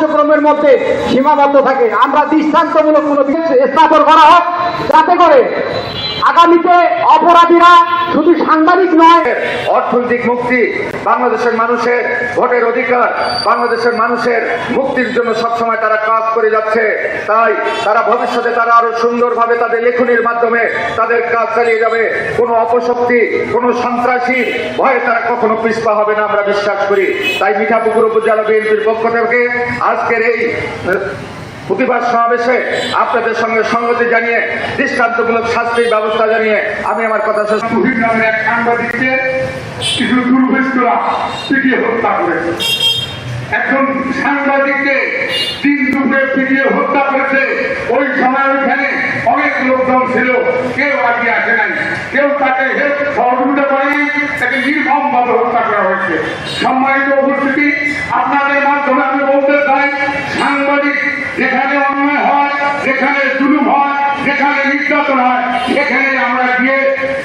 কার্যক্রমের মধ্যে সীমাবদ্ধ থাকে। আমরা দৃষ্টান্তমূলক কোনো স্থাপন করা হোক যাতে করে আগামীতে অপরাধীরা শুধু সাংবাদিক নয়, অর্থনৈতিক মুক্তি বাংলাদেশের মানুষের ভোটের অধিকার, বাংলাদেশের মানুষের মুক্তির জন্য সবসময় তারা কাজ করে যাচ্ছে। তাই তারা ভবিষ্যতে তারা আরও সুন্দরভাবে তাদের লেখনির মাধ্যমে তাদের কাজ চালিয়ে যাবে। কোনো অপশক্তি, কোনো সন্ত্রাসী ভয়ে তারা কখনো পিছপা হবে না, আমরা বিশ্বাস করি। তাই মিঠাপুকুর উপজেলা বিএনপির পক্ষ থেকে আজকের এই প্রতিবাদ সমাবেশে আপনাদের সঙ্গে সংগতি জানিয়ে, দৃষ্টান্তমূলক শাস্তির ব্যবস্থা জানিয়ে আমি আমার কথা পিটিয়ে হত্যা করেছে। একজন সাংবাদিককে দিন দুপুরে পিটিয়ে হত্যা করেছে। ওই সময় ওইখানে অনেক লোকজন ছিল। কেউ আগে আসে নাই। কেউ তাকে সহযোগিতা করেনি। তাকে নির্মম ভাবে হত্যা করা হয়েছে। সম্মানিত উপস্থিতি, আপনাদের মাধ্যমে আমি বলতে চাই, সাংবাদিক যেখানে অন্যায় হয়, যেখানে জুলুম হয়, যেখানে নির্যাতন হয়, সেখানে আমরা গিয়ে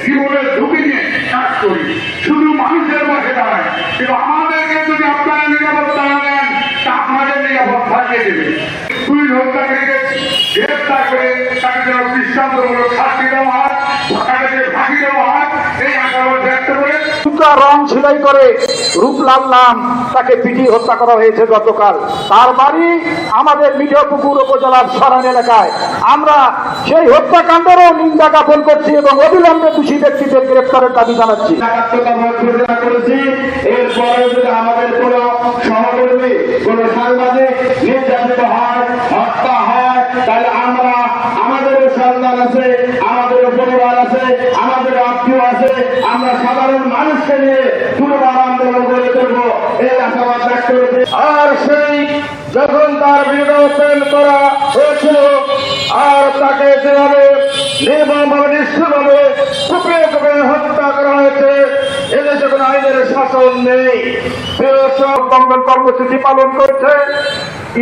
জীবনের ঝুঁকি নিয়ে কাজ করি। শুধু মানুষের পাশে দাঁড়ায়। কিন্তু আমাদেরকে যদি আপনারা নিরাপত্তা না দেন, তা আপনাদের নিরাপত্তা কে দেবে? দুই হত্যাকারীকে গ্রেফতার করে তাকে যেন দৃষ্টান্তমূলক শাস্তি দেওয়া হয় যে ফাঁসি দেওয়া হয়, এই আশাবাদ ব্যক্ত করে। রং সেলাই করে। রূপলাল নাম তাকে পিটিয়ে হত্যা করা হয়েছে গতকাল। তার বাড়ি আমাদের মিঠাপুকুর উপজেলার সরান এলাকায়। আমরা সেই হত্যাকাণ্ডেরও নিন্দা জ্ঞাপন করছি এবং অবিলম্বে দোষী ব্যক্তিদের গ্রেপ্তারের দাবি জানাচ্ছি। আমাদের কোন সহকর্মী, কোন সাংবাদিক নির্যাতিত হয়, হত্যা হয়, তাহলে আমরা, আমাদেরও সন্তান আছে আমাদেরও পরিবার আছে, আমাদের আত্মীয় আছে, আমরা সাধারণ মানুষকে নিয়ে পুনরায় আন্দোলন করে তুলবো। এই আশাবাদ ব্যক্ত করেছি আর সেই যখন তার বিরুদ্ধে করা হয়েছিল, আর তাকে যেভাবে নির্মমভাবে নিশ্চয়ভাবে কুপিয়ে কুপিয়ে হত্যা করা হয়েছে, এদেশে কোনো আইনের শাসন নেই। কর্মসূচি পালন করছে।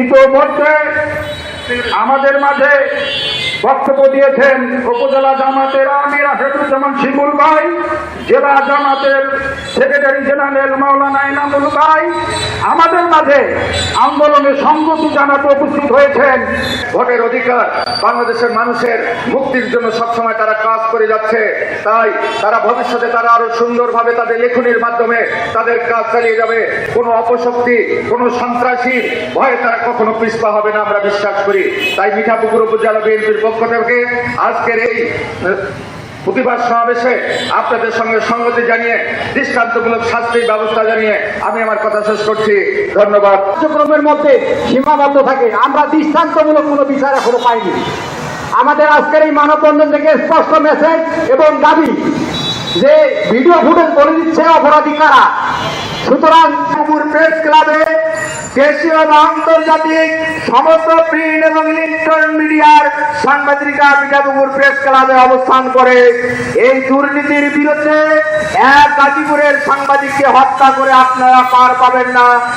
ইতোমধ্যে আমাদের মাঝে বক্তব্য দিয়েছেন উপজেলা জামাতের আমির আসাদুজ্জামান শিমুল ভাই, জেলা জামাতের সেক্রেটারি জেনারেল মাওলানা ইনামুল ভাই। আমাদের মাঝে আন্দোলনে সংগতি জানাতে উপস্থিত হয়েছেন। ভোটের অধিকার বাংলাদেশের মানুষের মুক্তির জন্য সবসময় তারা কাজ করে যাচ্ছে। তাই তারা ভবিষ্যতে তারা আরও সুন্দরভাবে তাদের লেখনির মাধ্যমে তাদের কাজ চালিয়ে যাবে। কোনো অপশক্তি, কোনো সন্ত্রাসী ভয়ে তারা কখনো পিছপা হবে না, আমরা বিশ্বাস করি। তাই মিঠাপুকুর উপজেলা বিএনপির পক্ষ থেকে আজকের এই প্রতিবাদ সমাবেশে আপনাদের সঙ্গে সংগতি জানিয়ে দৃষ্টান্তমূলক শাস্তির ব্যবস্থা জানিয়ে আমি আমার কথা শেষ করছি। ধন্যবাদ। কার্যক্রমের মধ্যে সীমাবদ্ধ থাকে। আমরা দৃষ্টান্তমূলক কোনো বিচার এখনও পাইনি। আমাদের আজকের এই মানববন্ধন থেকে স্পষ্ট মেসেজ এবং দাবি যে ভিডিও ফুটেজ বলে দিচ্ছে অপরাধী কারা। সুতরাং পুকুর প্রেস ক্লাবে আন্তর্জাতিক সমস্ত প্রিন্ট এবং মিডিয়ার সাংবাদিকা প্রেস ক্লাবে অবস্থান করে। এই দুর্নীতির বিরুদ্ধে এক সাংবাদিককে হত্যা করে আপনারা পার পাবেন না।